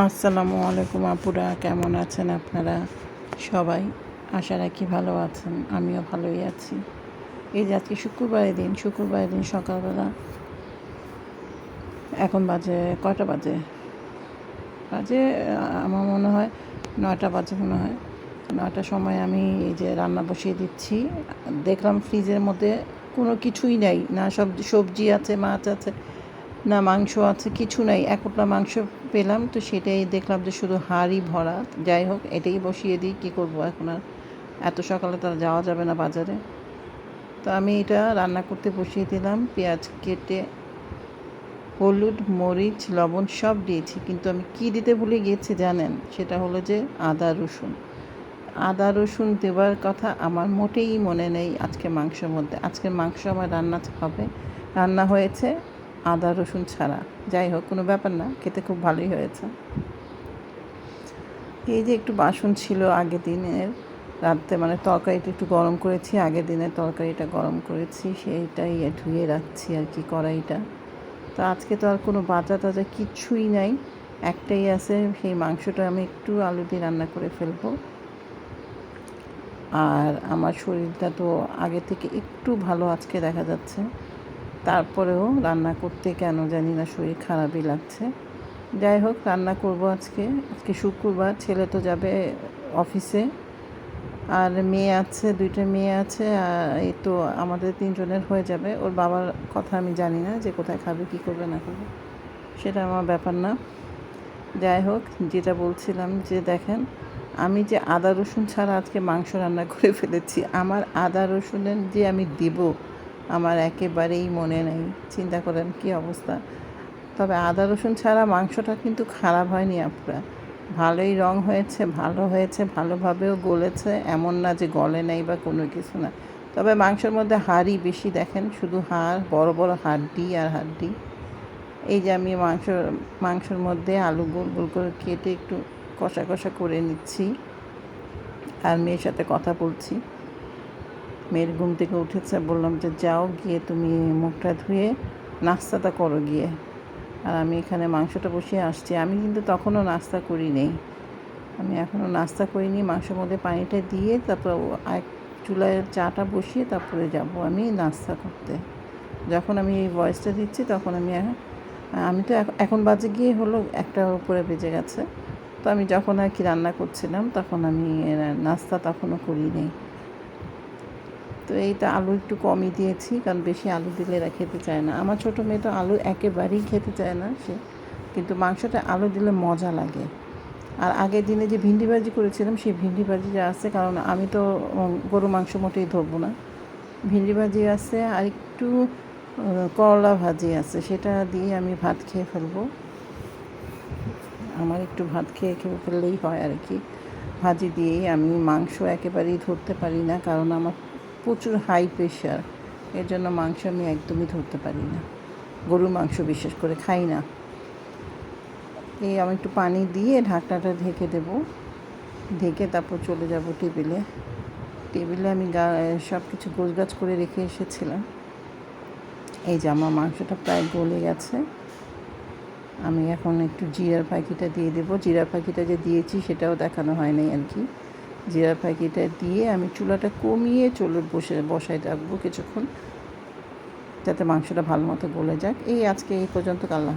আসসালামু আলাইকুম আপুরা, কেমন আছেন আপনারা? সবাই আশা রাখি ভালো আছেন, আমিও ভালোই আছি। এই যে আজকে শুক্রবারের দিন শুক্রবারের দিন সকালবেলা এখন বাজে কয়টা বাজে? বাজে আমার মনে হয় নয়টা বাজে মনে হয়। নয়টার সময় আমি এই যে রান্না বসিয়ে দিচ্ছি। দেখলাম ফ্রিজের মধ্যে কোনো কিছুই নেই, না সব, সবজি আছে, মাছ আছে, না মাংস আছে, কিছু নাই। এক পোটলা মাংস পেলাম, তো সেটাই দেখলাম যে শুধু হাড়ি ভরা। যাই হোক, এটাই বসিয়ে দিই, কী করব এখন আর? এত সকালে তো আর যাওয়া যাবে না বাজারে। তো আমি এটা রান্না করতে বসিয়ে দিলাম, পেঁয়াজ কেটে, হলুদ, মরিচ, লবণ সব দিয়েছি। কিন্তু আমি কি দিতে ভুলে গিয়েছি জানেন? সেটা হলো যে আদা, রসুন। আদা, রসুন দেওয়ার কথা আমার মোটেই মনে নেই আজকে মাংসের মধ্যে। আজকে মাংস আমার রান্না হবে, রান্না হয়েছে। আদা, রসুন ছাড়া। যাই হোক, কোনো ব্যাপার না, খেতে খুব ভালোই হয়েছে। এই যে একটু বাসন ছিল আগের দিনের, রাত্রে মানে তরকারিটা একটু গরম করেছি আগের দিনের তরকারিটা গরম করেছি, সেইটাই ধুয়ে রাখছি আর কি কড়াইটা। তো আজকে তো আর কোনো বাজা টাজা কিচ্ছুই নাই, একটাই আছে, সেই মাংসটা আমি একটু আলু দিয়ে রান্না করে ফেলব। আর আমার শরীরটা তো আগে থেকে একটু ভালো, আজকে দেখা যাচ্ছে। তারপরেও রান্না করতে কেন জানি না শরীর খারাপই লাগছে। যাই হোক, রান্না করব আজকে। আজকে শুক্রবার, ছেলে তো যাবে অফিসে। আর মেয়ে আছে, দুইটা মেয়ে আছে আর এই তো আমাদের তিনজনের হয়ে যাবে। ওর বাবার কথা আমি জানি না যে কোথায় খাবে, কী করবে, না করবে। সেটা আমার ব্যাপার না। যাই হোক, যেটা বলছিলাম যে দেখেন, আমি যে আদা রসুন ছাড়া আজকে মাংস রান্না করে ফেলেছি, আমার আদা রসুনের যে আমি দেব আমার একেবারেই মনে নেই। চিন্তা করেন কি অবস্থা। তবে আদা রসুন ছাড়া মাংসটা কিন্তু খারাপ হয়নি আপনারা ভালোই রং হয়েছে, ভালো হয়েছে, ভালোভাবেও গলেছে, এমন না যে গলে নেই বা কোনো কিছু না। তবে মাংসের মধ্যে হাড়ই বেশি দেখেন, শুধু হাড়, বড় বড় হাড্ডি আর হাড্ডি। এই যে আমি মাংস, মাংসের মধ্যে আলু গোল গোল করে কেটে একটু কষা কষা করে নিচ্ছি। আর মেয়ের সাথে কথা বলছি। মেয়ের ঘুম থেকে উঠেছে, বললাম যে যাও গিয়ে তুমি মুখটা ধুয়ে নাস্তাটা করো গিয়ে। আর আমি এখানে মাংসটা বসিয়ে আসছি। আমি কিন্তু তখনও নাস্তা করি নেই আমি এখনও নাস্তা করিনি। মাংসের মধ্যে পানিটা দিয়ে তারপর এক চুলায় চাটা বসিয়ে তারপরে যাব আমি নাস্তা করতে। যখন আমি এই ভয়েসটা দিচ্ছি, তখন আমি আমি তো এখন বাজে গিয়ে হলো একটা উপরে বেজে গেছে। তো আমি যখন আর কি রান্না করছিলাম, তখন আমি নাস্তা তখনও করি নেই তো এইটা আলু একটু কমই দিয়েছি, কারণ বেশি আলু দিলে এরা খেতে চায় না। আমার ছোটো মেয়ে তো আলু একেবারেই খেতে চায় না সে, কিন্তু মাংসটা আলু দিলে মজা লাগে। আর আগের দিনে যে ভিন্ডি ভাজি করেছিলাম, সেই ভিন্ডি ভাজি যা আছে, কারণ আমি তো গরু মাংস মোটেই ধরবো না। ভিন্ডি ভাজি আছে, আর একটু করলা ভাজি আছে, সেটা দিয়ে আমি ভাত খেয়ে ফেলব। আমার একটু ভাত খেয়ে খেয়ে ফেললেই হয় আর কি। ভাজি দিয়েই আমি মাংস একেবারেই ধরতে পারি না, কারণ আমার প্রচুর হাই প্রেশার এর জন্য মাংস আমি একদমই ধরতে পারি না। গরুর মাংস বিশেষ করে খাই না। এই আমি একটু পানি দিয়ে ঢাকনাটা ঢেকে দেব। ঢেকে তারপর চলে যাব টেবিলে। টেবিলে আমি গা সব কিছু গোছগাছ করে রেখে এসেছিলাম। এই যে আমার মাংসটা প্রায় গলে গেছে। আমি এখন একটু জিরার পাখিটা দিয়ে দেবো। জিরার পাখিটা যে দিয়েছি সেটাও দেখানো হয় নাই আর কি। জিরা পাখিটা দিয়ে আমি চুলাটা কমিয়ে চলে বসে বসাই রাখব কিছুক্ষণ। যাতে মাংসটা ভালো মতো গলে যাক। এই আজকে এই পর্যন্ত কাল্লা